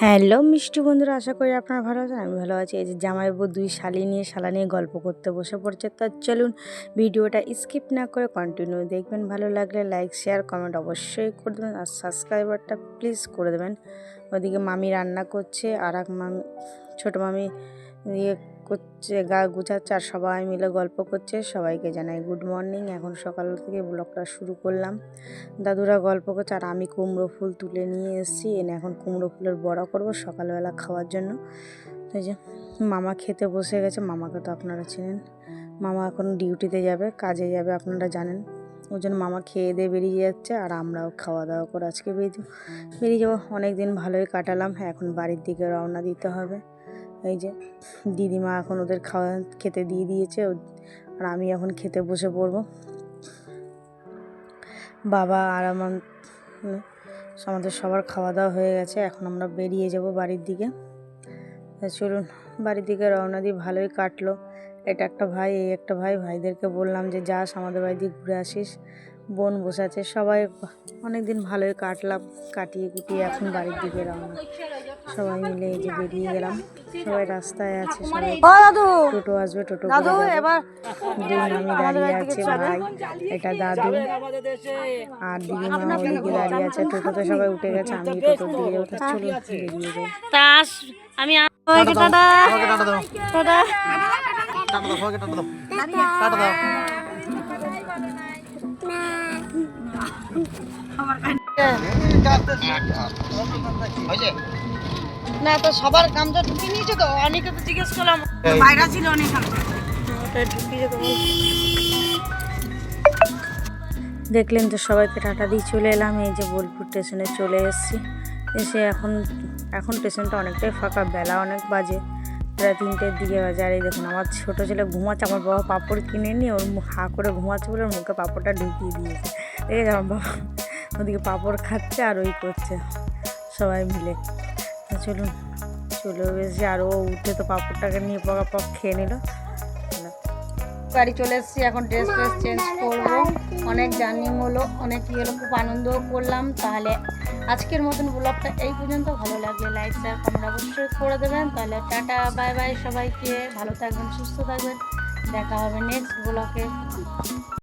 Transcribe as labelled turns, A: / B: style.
A: Hello মিষ্টি বন্ধুরা, আশা করি আপনারা ভালো আছেন, আমি ভালো আছি। এই যে জামাইবাবু দুই শালি নিয়ে, শালা নিয়ে গল্প করতে বসে পড়ছে, তা চলুন ভিডিওটা স্কিপ না করে কন্টিনিউ দেখবেন। ভালো লাগলে লাইক শেয়ার কমেন্ট অবশ্যই করে দেবেন, আর সাবস্ক্রাইবারটা প্লিজ করে দেবেন। ওদিকে মামি রান্না করছে, আর এক মামি, ছোটো মামি ইয়ে করছে, গা গুছাচ্ছে আর সবাই মিলে গল্প করছে, সবাইকে জানাই গুড মর্নিং এখন সকাল থেকে ব্লগটা শুরু করলাম। দাদুরা গল্প করছে আর আমি কুমড়ো ফুল তুলে নিয়ে এসেছি। এনে এখন কুমড়ো ফুলের বড়া করব সকালবেলা খাওয়ার জন্য। এই যে মামা খেতে বসে গেছে, মামাকে তো আপনারা চেনেন। মামা এখন ডিউটিতে যাবে, কাজে যাবে, আপনারা জানেন। ওই জন্য মামা খেয়ে দিয়ে বেরিয়ে যাচ্ছে আর আমরাও খাওয়া দাওয়া করে আজকে বেরিয়ে বেরিয়ে যাব অনেক দিন ভালোই কাটালাম। হ্যাঁ এখন বাড়ির দিকে রওনা দিতে হবে। এই যে দিদিমা এখন ওদের খাওয়া খেতে দিয়ে দিয়েছে আর আমি এখন খেতে বসে পড়ব। বাবা আর আমার আমাদের সবার খাওয়া দাওয়া হয়ে গেছে, এখন আমরা বেরিয়ে যাব বাড়ির দিকে। চলুন, বাড়ির দিকে রওনা দিয়ে ভালোই কাটলো। এটা একটা ভাই, এই একটা ভাই। ভাইদেরকে বললাম যে, যাস আমাদের বাড়ি দিয়ে ঘুরে আসিস। বোন বসে আছে। সবাই অনেক দিন ভালোই কাটলাম কাটিয়ে কুটিয়ে এখন বাড়ির দিকে রওনা। সবাই মিলে এই যে বেরিয়ে গেলাম। সবাই রাস্তায় আছে সবাই
B: ও দাদু!
A: টোটো আসবে টোটো
B: দাদু এবার
A: দুই দাঁড়িয়ে আছে ভাই এটা দাদু। আর দিদিমা ওদিকে দাঁড়িয়ে আছে টোটোতে সবাই উঠে গেছে আমি টোটোর দিকে যাব তা চলো বেরিয়ে যাই
B: তাস আমি সবাইকে টাটা টাটা না তো সবার ঢুকিয়ে নিয়েছে তো অনেকে তো জিজ্ঞেস করলাম বাইরে ছিল অনেক
A: দেখলেন তো সবাইকে টাটা দিয়ে চলে এলাম এই যে বোলপুর স্টেশনে চলে এসেছি। এসে এখন এখন স্টেশনটা অনেকটাই ফাঁকা বেলা অনেক বাজে প্রায় তিনটের দিকে বাজে। আর এই দেখুন আমার ছোটো ছেলে ঘুমাচ্ছে আমার বাবা পাপড় কিনে নিয়ে ওর হা করে ঘুমাচ্ছে বলে ওর মুখে পাঁপড়টা ঢুকিয়ে দিয়েছে। এই আমার বাবা। ওদিকে পাঁপড় খাচ্ছে আর ওই করছে সবাই মিলে। তো চলুন, চলে এসেছি আর ও উঠে তো পাঁপড়টাকে নিয়ে পকা পক খেয়ে নিল। বাড়ি চলে এসেছি, এখন ড্রেস ফ্রেস চেঞ্জ করব। অনেক জার্নি হলো, অনেক ইয়ে হলো, খুব আনন্দও করলাম। তাহলে আজকের মতন ব্লগটা এই পর্যন্ত। ভালো লাগলে লাইক শেয়ার কমেন্ট অবশ্যই করে দেবেন। তাহলে টাটা বাই বাই সবাইকে। ভালো থাকবেন, সুস্থ থাকবেন। দেখা হবে নেক্সট ব্লগে